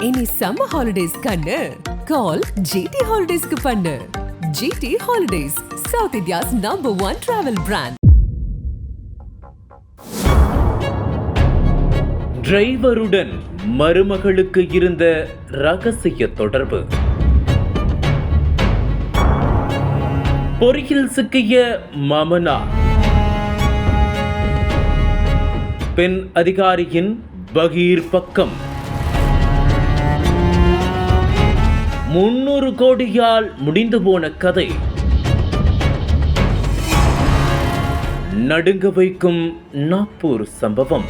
இனி summer holidays கண்ணு. Call GT ஹாலிடேஸ்க்கு பண்ணு. GD holidays South India's number one travel brand டிரைவருடன் மருமகளுக்கு இருந்த ரகசிய தொடர்பு. பொறியில் சிக்கிய மமனா. பெண் அதிகாரியின் பகீர் பக்கம். முன்னூறு கோடியால் முடிந்து போன கதை. நடுங்க வைக்கும் நாக்பூர் சம்பவம்.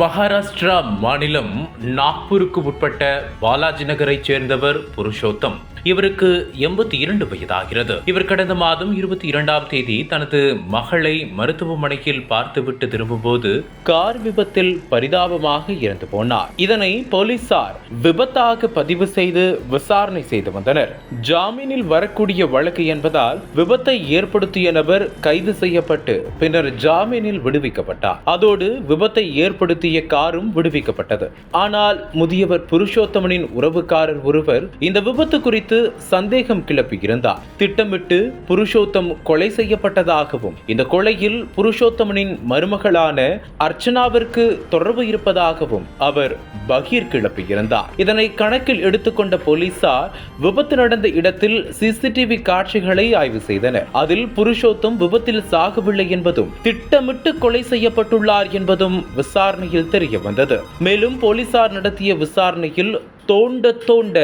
மகாராஷ்டிரா மாநிலம் நாக்பூருக்கு உட்பட்ட பாலாஜி நகரைச் சேர்ந்தவர் புருஷோத்தம். இவருக்கு எண்பத்தி இரண்டு வயதாகிறது. இவர் கடந்த மாதம் இருபத்தி இரண்டாம் தேதி தனது மகளை மருத்துவமனையில் பார்த்துவிட்டு திரும்பும்போது கார் விபத்தில் பரிதாபமாக இறந்து போனார். இதனை போலீசார் விபத்தாக பதிவு செய்து விசாரணை செய்து வந்தனர். ஜாமீனில் வரக்கூடிய வழக்கு என்பதால் விபத்தை ஏற்படுத்திய நபர் கைது செய்யப்பட்டு பின்னர் ஜாமீனில் விடுவிக்கப்பட்டார். அதோடு விபத்தை ஏற்படுத்திய காரும் விடுவிக்கப்பட்டது. ஆனால் முதியவர் புருஷோத்தமனின் உறவுக்காரர் ஒருவர் இந்த விபத்து குறித்து சந்தேகம் கிளப்பியிருந்தார் திட்டமிட்டு புருஷோத்தம் கொலை செய்யப்பட்டதாகவும் இந்த கொலையில் புருஷோத்தமனின் மருமகளான அர்ச்சனாவிற்கு தொடர்பு இருப்பதாகவும் அவர் பகீர் கிளப்பியிருந்தார் இதனை கணக்கில் எடுத்துக்கொண்ட போலீசார் விபத்து நடந்த இடத்தில் சிசிடிவி காட்சிகளை ஆய்வு செய்தனர். அதில் புருஷோத்தம் விபத்தில் சாகவில்லை என்பதும் திட்டமிட்டு கொலை செய்யப்பட்டுள்ளார் என்பதும் விசாரணையில் தெரிய வந்தது. மேலும் போலீசார் நடத்திய விசாரணையில் தோண்ட தோண்ட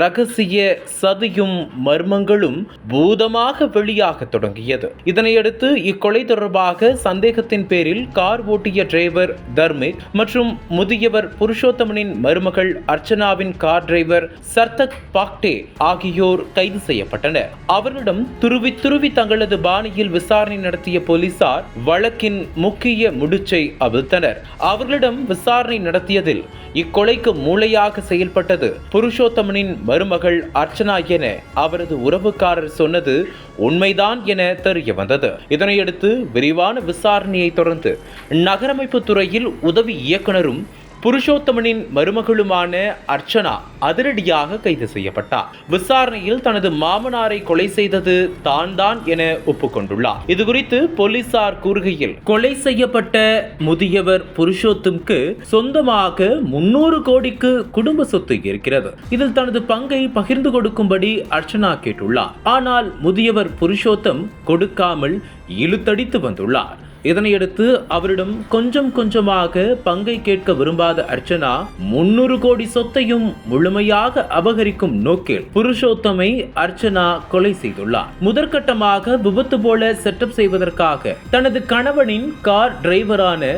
ரகசிய சதியும் மர்மங்களும் பூதமாக வெளியாக தொடங்கியது. இதனையடுத்து இக்கொலை தொடர்பாக சந்தேகத்தின் பேரில் கார் ஓட்டிய டிரைவர் தர்மிக் மற்றும் முதியவர் புருஷோத்தமனின் மருமகள் அர்ச்சனாவின் கார் டிரைவர் சர்தக் பாக்டே ஆகியோர் கைது செய்யப்பட்டனர். அவர்களிடம் துருவி துருவி தங்களது பாணியில் விசாரணை நடத்திய போலீசார் வழக்கின் முக்கிய முடிச்சை அவிழ்த்தனர். அவர்களிடம் விசாரணை நடத்தியதில் இக்கொலைக்கு மூளையாக செயல்பட்டது. புருஷோத்தமனின் மருமகள் அர்ச்சனா என அவரது உறவுக்காரர் சொன்னது உண்மைதான் என தெரிய வந்தது. இதனையடுத்து விரிவான விசாரணையை தொடர்ந்து நகரமைப்பு துறையில் உதவி இயக்குனரும் புருஷோத்தமனின் மருமகளுமான அர்ச்சனா அதிரடியாக கைது செய்யப்பட்டார். விசாரணையில் தனது மாமனாரை கொலை செய்தது தான் தான் என ஒப்புக்கொண்டுள்ளார். இது குறித்து போலீசார் கூறுகையில் கொலை செய்யப்பட்ட முதியவர் புருஷோத்தம்க்கு சொந்தமாக முன்னூறு கோடிக்கு குடும்ப சொத்து இருக்கிறது. இதில் தனது பங்கை பகிர்ந்து கொடுக்கும்படி அர்ச்சனா கேட்டுள்ளார். ஆனால் முதியவர் புருஷோத்தம் கொடுக்காமல் இழுத்தடித்து வந்துள்ளார். இதனையடுத்து அவரிடம் கொஞ்சம் கொஞ்சமாக பங்கை கேட்க விரும்பாத அர்ச்சனா முன்னூறு கோடி சொத்தையும் முழுமையாக அபகரிக்கும் நோக்கில் புருஷோத்தமை அர்ச்சனா கொலை செய்துள்ளார். முதற்கட்டமாக விபத்து போல செட்டப் செய்வதற்காக தனது கணவனின் கார் டிரைவரான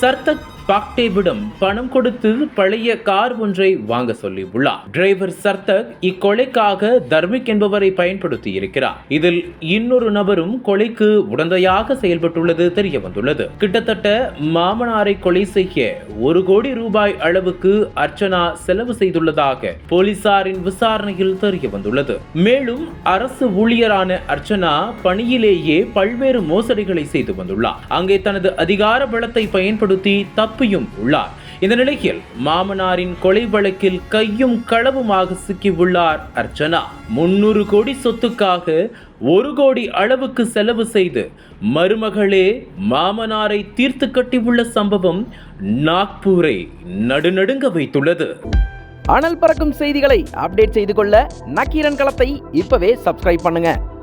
சர்தக் பாக்டேவிடம் பணம் கொடுத்து பழைய கார் ஒன்றை வாங்க சொல்லி உள்ளார் டிரைவர் சர்தக் இக்கொலைக்காக தர்மிக் என்பவரை பயன்படுத்தி இருக்கிறார். இதில் இன்னொரு நபரும் கொலைக்கு உடந்தையாக செயல்பட்டுள்ளது தெரிய வந்துள்ளது. கிட்டத்தட்ட மாமனாரை கொலை செய்ய ஒரு கோடி ரூபாய் அளவுக்கு அர்ச்சனா செலவு செய்துள்ளதாக போலீசாரின் விசாரணையில் தெரிய வந்துள்ளது. மேலும் அரசு ஊழியரான அர்ச்சனா பணியிலேயே பல்வேறு மோசடிகளை செய்து வந்துள்ளார். அங்கே தனது அதிகார பலத்தை பயன்படுத்தி தப்பியும் உள்ளார். இந்த நிலையில் மாமனாரின் கொலை வழக்கில் கையும் களவுமாக சிக்கி உள்ளார் அர்ச்சனா. முன்னூறு கோடி சொத்துக்காக ஒரு கோடி அளவுக்கு செலவு செய்து மருமகளே மாமனாரை தீர்த்து கட்டியுள்ள சம்பவம் நாக்பூரை நடுநடுங்க வைத்துள்ளது. அனல் பறக்கும் செய்திகளை அப்டேட் செய்து கொள்ள நக்கீரன் களத்தை இப்பவே சப்ஸ்கிரைப் பண்ணுங்க.